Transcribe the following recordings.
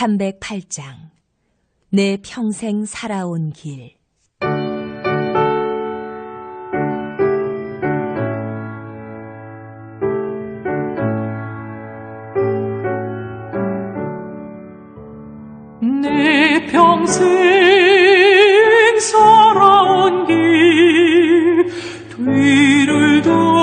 308장. 내 평생 살아온 길. 내 평생 살아온 길. 뒤를 돌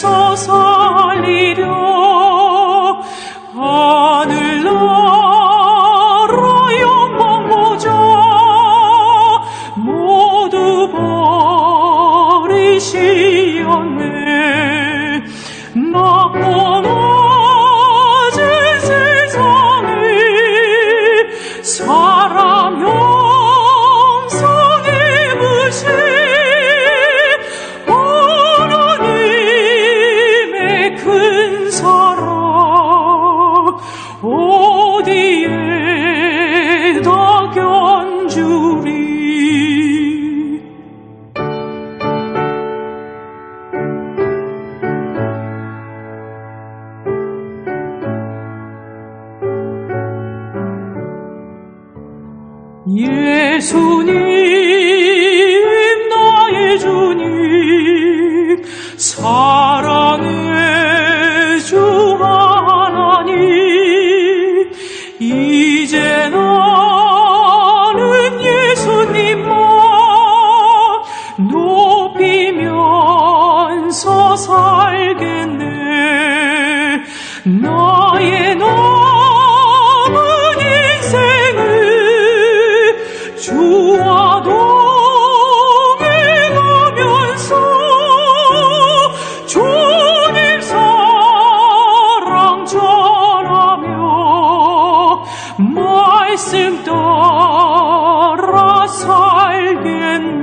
주님께서. 살리려 하늘나라 영광 보자 모두 버리시었네. 나쁜 어제 세상에 형 예수님. Mais im Doras heiligen